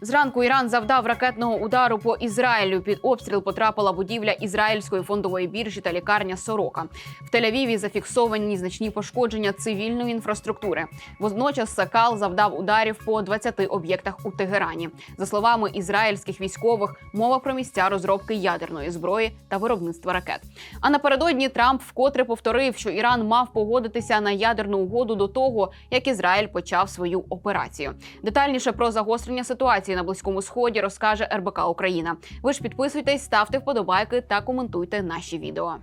Зранку Іран завдав ракетного удару по Ізраїлю. Під обстріл потрапила будівля ізраїльської фондової біржі та лікарня Сорока. В Тель-Авіві зафіксовані значні пошкодження цивільної інфраструктури. Водночас Сакал завдав ударів по 20 об'єктах у Тегерані. За словами ізраїльських військових, мова про місця розробки ядерної зброї та виробництва ракет. А напередодні Трамп вкотре повторив, що Іран мав погодитися на ядерну угоду до того, як Ізраїль почав свою операцію. Детальніше про загострення ситуації на близькому сході розкаже РБК Україна. Ви ж підписуйтесь, ставте вподобайки та коментуйте наші відео.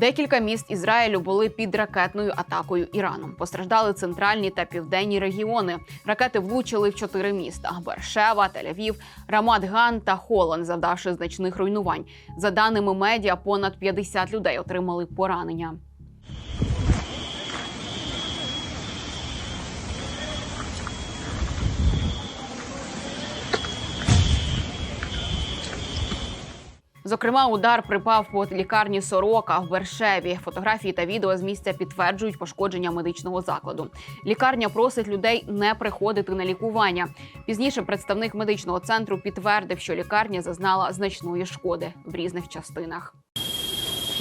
Декілька міст Ізраїлю були під ракетною атакою Ірану. Постраждали центральні та південні регіони. Ракети влучили в чотири міста: Бершева, Тель-Авів, Рамат-Ган та Холон, завдавши значних руйнувань. За даними медіа, понад 50 людей отримали поранення. Зокрема, удар припав по лікарні Сорока в Бершеві. Фотографії та відео з місця підтверджують пошкодження медичного закладу. Лікарня просить людей не приходити на лікування. Пізніше представник медичного центру підтвердив, що лікарня зазнала значної шкоди в різних частинах.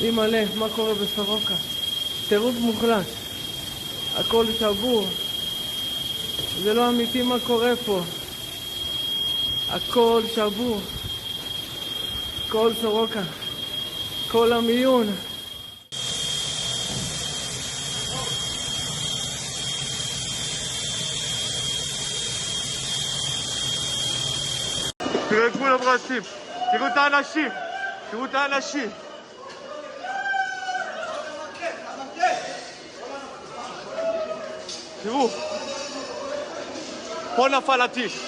אימא'לה, מה קורה בסורוקה? טירוף מוחלט. הכל שבור. זה לא אמיתי מה קורה פה. הכל שבור. כל סורוקה. כל המיון. תראו את גבול הברזים, תראו את האנשים, תראו את האנשים. תראו, פה נפל הטיל.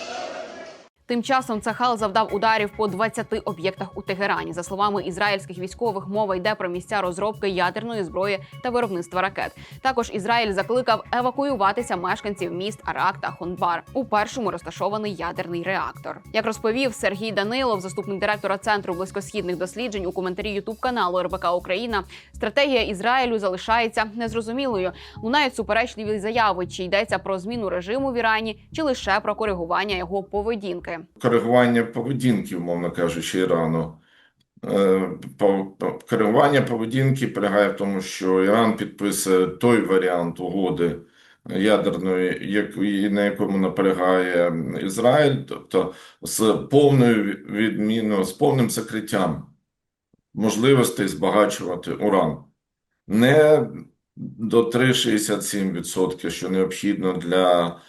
Тим часом Цахал завдав ударів по 20 об'єктах у Тегерані. За словами ізраїльських військових, мова йде про місця розробки ядерної зброї та виробництва ракет. Також Ізраїль закликав евакуюватися мешканців міст Арак та Хонбар. У першому розташований ядерний реактор. Як розповів Сергій Данилов, заступник директора центру близькосхідних досліджень у коментарі Ютуб каналу РБК Україна, стратегія Ізраїлю залишається незрозумілою. Лунають суперечливі заяви, чи йдеться про зміну режиму в Ірані, чи лише про коригування його поведінки. Коригування поведінки, умовно кажучи, Ірану. Е, Коригування поведінки полягає в тому, що Іран підписує той варіант угоди ядерної, на якому наполягає Ізраїль, тобто з повною відміною, з повним закриттям можливостей збагачувати уран. Не до 3,67%, що необхідно для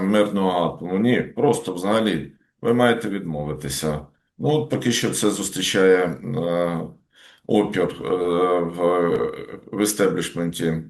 мирного атому. Ні, просто взагалі ви маєте відмовитися. Ну, от поки що це зустрічає е, опір е, в істеблішменті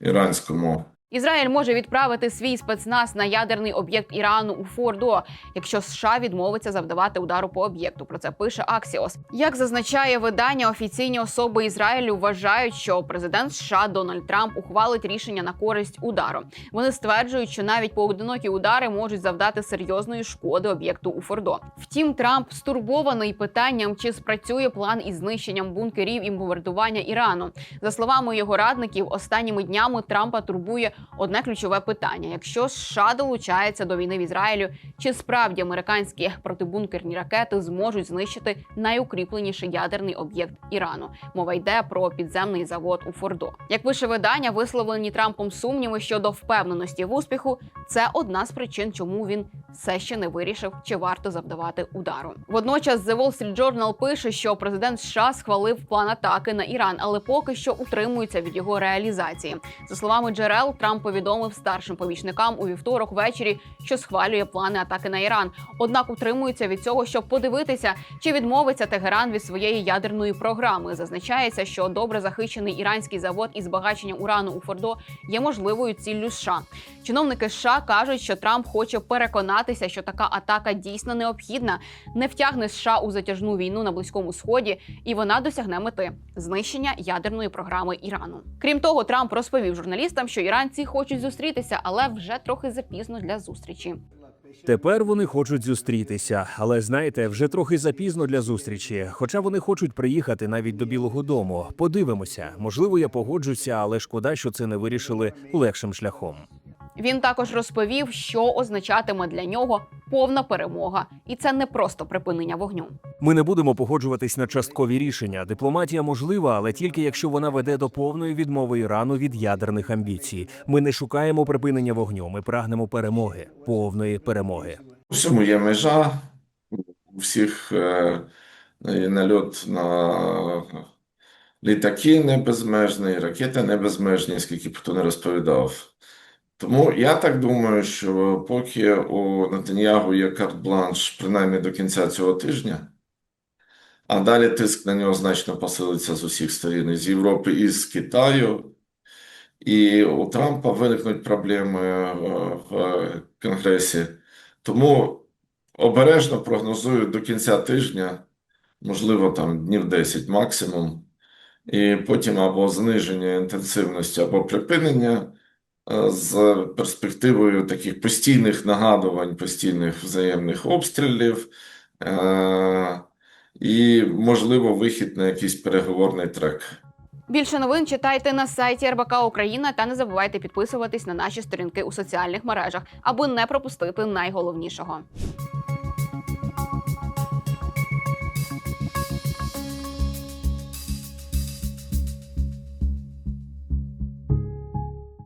іранському. Ізраїль може відправити свій спецназ на ядерний об'єкт Ірану у Фордо, якщо США відмовиться завдавати удару по об'єкту. Про це пише Аксіос. Як зазначає видання, офіційні особи Ізраїлю вважають, що президент США Дональд Трамп ухвалить рішення на користь удару. Вони стверджують, що навіть поодинокі удари можуть завдати серйозної шкоди об'єкту у Фордо. Втім, Трамп стурбований питанням, чи спрацює план із знищенням бункерів і бомбардування Ірану. За словами його радників, останніми днями Трампа турбує одне ключове питання: якщо США долучається до війни в Ізраїлю, чи справді американські протибункерні ракети зможуть знищити найукріпленіший ядерний об'єкт Ірану? Мова йде про підземний завод у Фордо. Як пише видання, висловлені Трампом сумніви щодо впевненості в успіху, це одна з причин, чому він все ще не вирішив, чи варто завдавати удару. Водночас The Wall Street Journal пише, що президент США схвалив план атаки на Іран, але поки що утримується від його реалізації. За словами джерел, Трамп повідомив старшим помічникам у вівторок ввечері, що схвалює плани атаки на Іран. Однак утримується від цього, щоб подивитися, чи відмовиться Тегеран від своєї ядерної програми. Зазначається, що добре захищений іранський завод із збагаченням урану у Фордо є можливою ціллю США. Чиновники США кажуть, що Трамп хоче переконатися, що така атака дійсно необхідна, не втягне США у затяжну війну на близькому сході, і вона досягне мети знищення ядерної програми Ірану. Крім того, Трамп розповів журналістам, що іранці хочуть зустрітися, але вже трохи запізно для зустрічі. Тепер вони хочуть зустрітися, але знаєте, вже трохи запізно для зустрічі. Хоча вони хочуть приїхати навіть до Білого Дому. Подивимося, можливо, я погоджуся, але шкода, що це не вирішили легшим шляхом. Він також розповів, що означатиме для нього повна перемога, і це не просто припинення вогню. Ми не будемо погоджуватись на часткові рішення. Дипломатія можлива, але тільки якщо вона веде до повної відмови Ірану від ядерних амбіцій. Ми не шукаємо припинення вогню. Ми прагнемо перемоги, повної перемоги. У всьому є межа, у всіх е, нальот на літаки не безмежний, ракети не безмежні, скільки б хто не розповідав. Тому я так думаю, що поки у Нетаньягу є карт-бланш принаймні до кінця цього тижня, а далі тиск на нього значно посилиться з усіх сторін, з Європи, і з Китаю. І у Трампа виникнуть проблеми е, в Конгресі. Тому обережно прогнозую до кінця тижня, можливо, там днів 10 максимум, і потім або зниження інтенсивності, або припинення з перспективою таких постійних нагадувань, постійних взаємних обстрілів, е, і, можливо, вихід на якийсь переговорний трек. Більше новин читайте на сайті РБК Україна та не забувайте підписуватись на наші сторінки у соціальних мережах, аби не пропустити найголовнішого.